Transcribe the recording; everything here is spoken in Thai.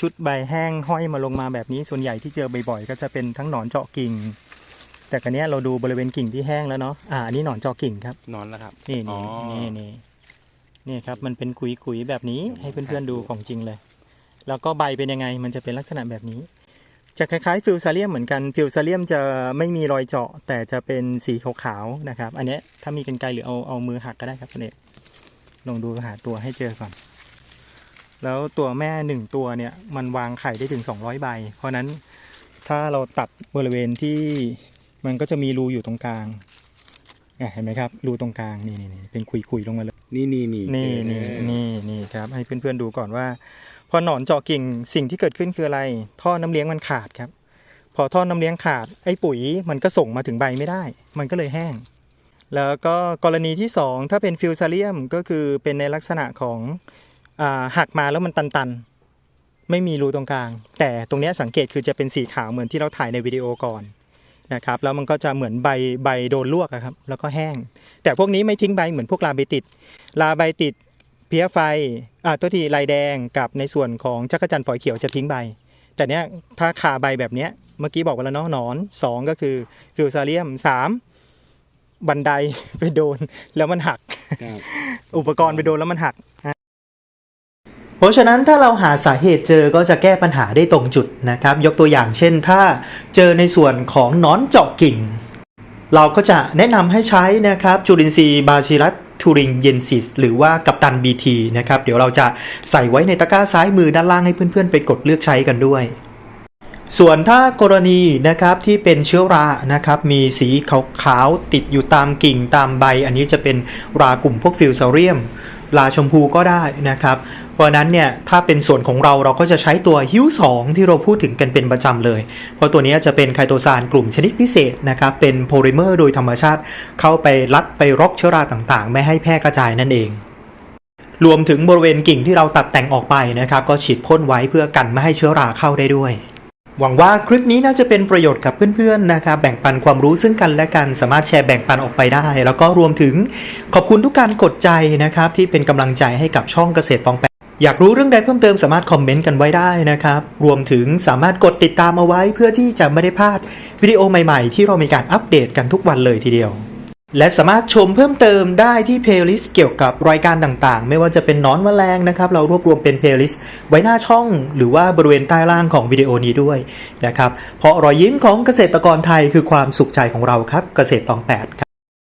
ชุดใบแห้งห้อยมาลงมาแบบนี้ส่วนใหญ่ที่เจอบ่อยๆก็จะเป็นทั้งหนอนเจาะกิ่ง แต่กันนี้ยเราดูบริเวณกิ่งที่แห้งแล้วเนาะอ่าอันนี้หนอนเจาะกิ่งครับนอนแล้วครับ นี่อ๋นี่อนี่นี่นี่ครับมันเป็นขุยๆแบบนี้ให้เพื่อนๆดูของจริงเลย แล้วก็ใบเป็นยังไงมันจะเป็นลักษณะแบบนี้ จะคล้ายๆฟิวซาเลียมเหมือนกันฟิวซาเลียมจะไม่มีรอยเจาะ แต่จะเป็นสีขาวๆนะครับ อันเนี้ยถ้ามีกันไกรหรือเอาเอามือหักก็ได้ครับคุณเอกลองดูหาตัวให้เจอก่อน แล้วตัวแม่หนึ่งตัวเนี่ยมันวางไข่ได้ถึง 200 ใบ เพราะฉะนั้นถ้าเราตัดบริเวณที่มันก็จะมีรูอยู่ตรงกลางเนี่ยเห็นไหมครับ รูตรงกลางนี่นี่นี่เป็นคุยๆลงมาเลย นี่นี่นี่นี่เออนี่นี่นี่ครับ ให้เพื่อนๆดูก่อนว่า พอหนอนเจาะกิ่งสิ่งที่เกิดขึ้นคืออะไร ท่อน้ำเลี้ยงมันขาดครับ พอท่อน้ำเลี้ยงขาดไอ้ปุ๋ยมันก็ส่งมาถึงใบไม่ได้ มันก็เลยแห้ง แล้วก็กรณีที่ 2 ถ้าเป็นฟิวซาเลียมก็คือเป็นในลักษณะของอา หักมาแล้วมันตันๆ ไม่มีรูตรงกลาง แต่ตรงเนี้ยสังเกตคือจะเป็นสีขาวเหมือนที่เราถ่ายในวิดีโอก่อนนะครับแล้วมันก็จะเหมือนใบใบโดนลวกอะครับแล้วก็แห้ง แต่พวกนี้ไม่ทิ้งใบเหมือนพวกลาใบติด ลาใบติด เพี้ยไฟอ่าตัวทีลายแดงกับในส่วนของจักรจันทร์ฝอยเขียวจะทิ้งใบ แต่เนี้ยถ้าคาใบแบบเนี้ยเมื่อกี้บอกไปแล้วเนาะหนอนสองก็คือฟิวซาเลียมสามบันไดไปโดนแล้วมันหักครับอุปกรณ์ไปโดนแล้วมันหัก เพราะฉะนั้นถ้าเราหาสาเหตุเจอก็จะแก้ปัญหาได้ตรงจุดนะครับ ยกตัวอย่างเช่น ถ้าเจอในส่วนของนอนเจาะกิ่ง เราก็จะแนะนำให้ใช้นะครับจุลินทรีย์บาชิลัสทูริงเยนซิสหรือว่ากัปตัน BT นะครับ เดี๋ยวเราจะใส่ไว้ในตะกร้าซ้ายมือด้านล่างให้เพื่อนๆ ไปกดเลือกใช้กันด้วย ส่วนถ้ากรณีนะครับที่เป็นเชื้อรานะครับ มีสีขาวๆติดอยู่ตามกิ่งตามใบ อันนี้จะเป็นรากลุ่มพวกฟิลซาเรียม ราชมพูก็ได้นะครับ เพราะนั้นเนี่ยถ้าเป็นส่วนของเราเราก็จะใช้ตัวฮิ้ว2ที่เราพูดถึงกันเป็นประจำเลย เพราะตัวนี้จะเป็นไคโตซานกลุ่มชนิดพิเศษนะครับเป็นโพลิเมอร์โดยธรรมชาติเข้าไปรัดไปรกเชื้อราต่างๆ ไม่ให้แพร่กระจายนั่นเองรวมถึงบริเวณกิ่งที่เราตัดแต่งออกไปนะครับ ก็ฉีดพ่นไว้เพื่อกันไม่ให้เชื้อราเข้าได้ด้วย หวังว่าคลิปนี้น่าจะเป็นประโยชน์กับเพื่อนๆนะครับแบ่งปันความรู้ซึ่งกันและกันสามารถแชร์แบ่งปันออกไปได้ แล้วก็รวมถึงขอบคุณทุกการกดใจนะครับที่เป็นกำลังใจให้กับช่องเกษตรปองแปงอยากรู้เรื่องใดเพิ่มเติมสามารถคอมเมนต์กันไว้ได้นะครับ รวมถึงสามารถกดติดตามเอาไว้เพื่อที่จะไม่ได้พลาดวิดีโอใหม่ๆ ที่เรามีการอัปเดตกันทุกวันเลยทีเดียว และสามารถชมเพิ่มเติมได้ที่เพลย์ลิสต์เกี่ยวกับรายการต่างๆ ไม่ว่าจะเป็นนอนแมลงนะครับ เรารวบรวมเป็นเพลย์ลิสต์ไว้หน้าช่อง หรือว่าบริเวณใต้ล่างของวิดีโอนี้ด้วยนะครับ เพราะรอยยิ้มของเกษตรกรไทยคือความสุขใจของเราครับ เกษตรตองแปดครับ